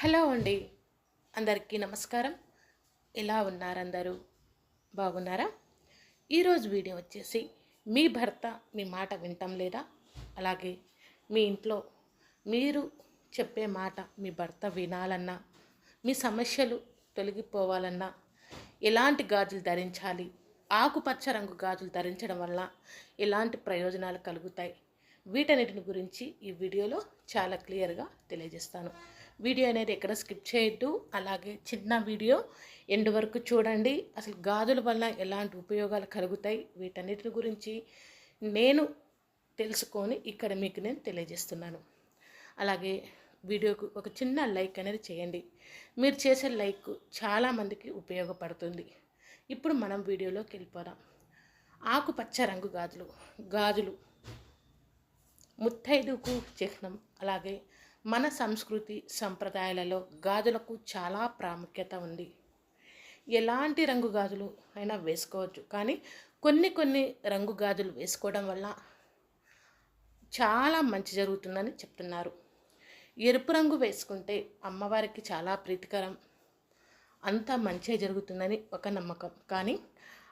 Hello అండి. అందరికీ నమస్కారం. ఎలా ఉన్నారందరూ బాగున్నారా? ఈరోజు వీడియో వచ్చేసి మీ భర్త మీ మాట వింటం లేదా? అలాగే మీ ఇంట్లో మీరు చెప్పే మాట మీ భర్త వినాలన్నా మీ సమస్యలు తొలగిపోవాలన్నా ఎలాంటి గాజులు ధరించాలి? ఆకుపచ్చ రంగు గాజులు ధరించడం వల్ల ఎలాంటి ప్రయోజనాలు కలుగుతాయి? వీటన్నిటిని గురించి ఈ వీడియోలో చాలా క్లియర్గా తెలియజేస్తాను. వీడియో అనేది ఎక్కడ స్కిప్ చేయొద్దు. అలాగే చిన్న వీడియో ఎండ్ వరకు చూడండి. అసలు గాజుల వల్ల ఎలాంటి ఉపయోగాలు కలుగుతాయి? వీటన్నిటి గురించి నేను తెలుసుకొని ఇక్కడ మీకు నేను తెలియజేస్తున్నాను. అలాగే వీడియోకు ఒక చిన్న లైక్ అనేది చేయండి. మీరు చేసే లైక్ చాలామందికి ఉపయోగపడుతుంది. ఇప్పుడు మనం వీడియోలోకి వెళ్ళిపోదాం. ఆకుపచ్చ రంగు గాజులు గాజులు. ముత్తైదుకు చిహ్నం అలాగే మన సంస్కృతి సంప్రదాయాలలో గాజులకు చాలా ప్రాముఖ్యత ఉంది. ఎలాంటి రంగు గాజులు అయినా వేసుకోవచ్చు. కానీ కొన్ని కొన్ని రంగు గాజులు వేసుకోవడం వల్ల చాలా మంచి జరుగుతుందని చెప్తున్నారు. ఎరుపు రంగు వేసుకుంటే అమ్మవారికి చాలా ప్రీతికరం. అంతా మంచిగా జరుగుతుందని ఒక నమ్మకం. కానీ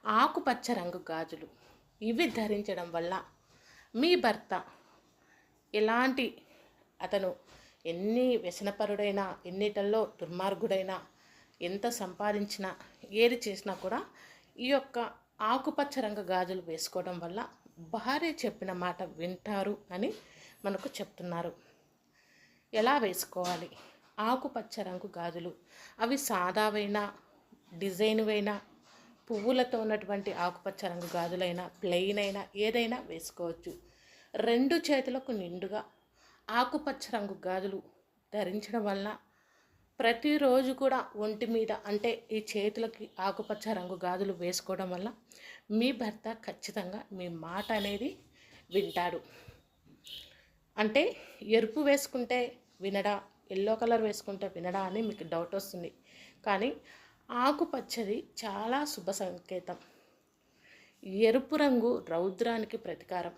ఆకుపచ్చ రంగు గాజులు ఇవి ధరించడం వల్ల మీ భర్త ఎలాంటి అతను ఎన్ని వ్యసనపరుడైనా ఎన్నిటల్లో దుర్మార్గుడైనా ఎంత సంపాదించినా ఏది చేసినా కూడా ఈ యొక్క ఆకుపచ్చ రంగు గాజులు వేసుకోవడం వల్ల భార్య చెప్పిన మాట వింటారు అని మనకు చెప్తున్నారు. ఎలా వేసుకోవాలి? ఆకుపచ్చ రంగు గాజులు అవి సాదావైనా డిజైన్వైనా పువ్వులతో ఉన్నటువంటి ఆకుపచ్చ రంగు గాజులైనా ప్లెయిన్ అయినా ఏదైనా వేసుకోవచ్చు. రెండు చేతులకు నిండుగా ఆకుపచ్చ రంగు గాజులు ధరించడం వలన ప్రతిరోజు కూడా ఒంటి మీద అంటే ఈ చేతులకి ఆకుపచ్చ రంగు గాజులు వేసుకోవడం వల్ల మీ భర్త ఖచ్చితంగా మీ మాట అనేది వింటాడు. అంటే ఎరుపు వేసుకుంటే వినడా ఎల్లో కలర్ వేసుకుంటే వినడా అని మీకు డౌట్ వస్తుంది. కానీ ఆకుపచ్చది చాలా శుభ సంకేతం. ఎరుపు రంగు రౌద్రానికి ప్రతీకారం.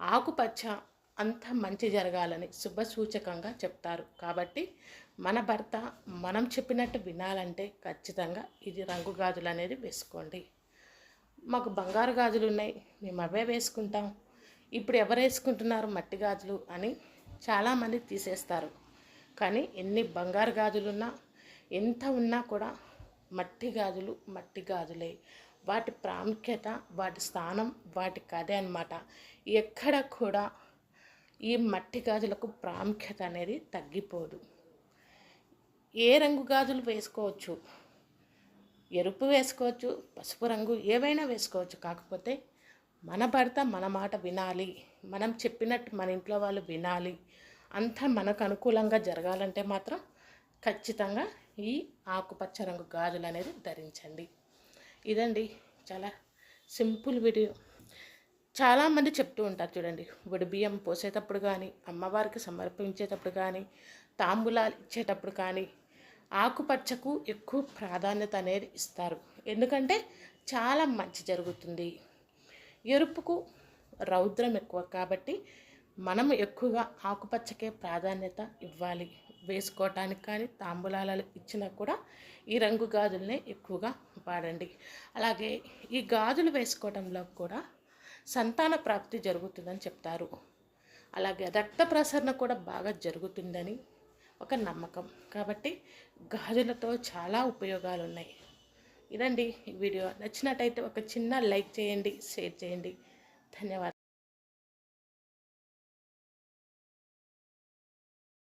ఆకుపచ్చ అంత మంచి జరగాలని శుభ సూచకంగా చెప్తారు. కాబట్టి మన భర్త మనం చెప్పినట్టు వినాలంటే ఖచ్చితంగా ఇది రంగు గాజులు అనేది వేసుకోండి. మాకు బంగారు గాజులు ఉన్నాయి మేము అవే వేసుకుంటాం. ఇప్పుడు ఎవరు వేసుకుంటున్నారు మట్టి గాజులు అని చాలామంది తీసేస్తారు. కానీ ఎన్ని బంగారు గాజులున్నా ఎంత ఉన్నా కూడా మట్టి గాజులు మట్టి గాజులే. వాటి ప్రాముఖ్యత వాటి స్థానం వాటి కథే అనమాట ఎక్కడ కూడా ఈ మట్టి గాజులకు ప్రాముఖ్యత అనేది తగ్గిపోదు. ఏ రంగు గాజులు వేసుకోవచ్చు? ఎరుపు వేసుకోవచ్చు పసుపు రంగు ఏవైనా వేసుకోవచ్చు. కాకపోతే మన భర్త మన మాట వినాలి. మనం చెప్పినట్టు మన ఇంట్లో వాళ్ళు వినాలి. అంతా మనకు అనుకూలంగా జరగాలంటే మాత్రం ఖచ్చితంగా ఈ ఆకుపచ్చ రంగు గాజులు అనేది ధరించండి. ఇదండి చాలా సింపుల్ వీడియో. చాలామంది చెప్తూ ఉంటారు చూడండి వడి బియ్యం పోసేటప్పుడు కానీ అమ్మవారికి సమర్పించేటప్పుడు కానీ తాంబూలాలు ఇచ్చేటప్పుడు కానీ ఆకుపచ్చకు ఎక్కువ ప్రాధాన్యత అనేది ఇస్తారు. ఎందుకంటే చాలా మంచి జరుగుతుంది. ఎరుపుకు రౌద్రం ఎక్కువ కాబట్టి మనం ఎక్కువగా ఆకుపచ్చకే ప్రాధాన్యత ఇవ్వాలి. వేసుకోవటానికి కానీ తాంబూలాలు ఇచ్చినా కూడా ఈ రంగు గాజులనే ఎక్కువగా వాడండి. అలాగే ఈ గాజులు వేసుకోవడంలో కూడా సంతాన ప్రాప్తి జరుగుతుందని చెప్తారు. అలాగే రక్త ప్రసరణ కూడా బాగా జరుగుతుందని ఒక నమ్మకం. కాబట్టి గాజులతో చాలా ఉపయోగాలు ఉన్నాయి ఇదండి ఈ వీడియో. నచ్చినట్టయితే ఒక చిన్న లైక్ చేయండి షేర్ చేయండి. ధన్యవాదాలు.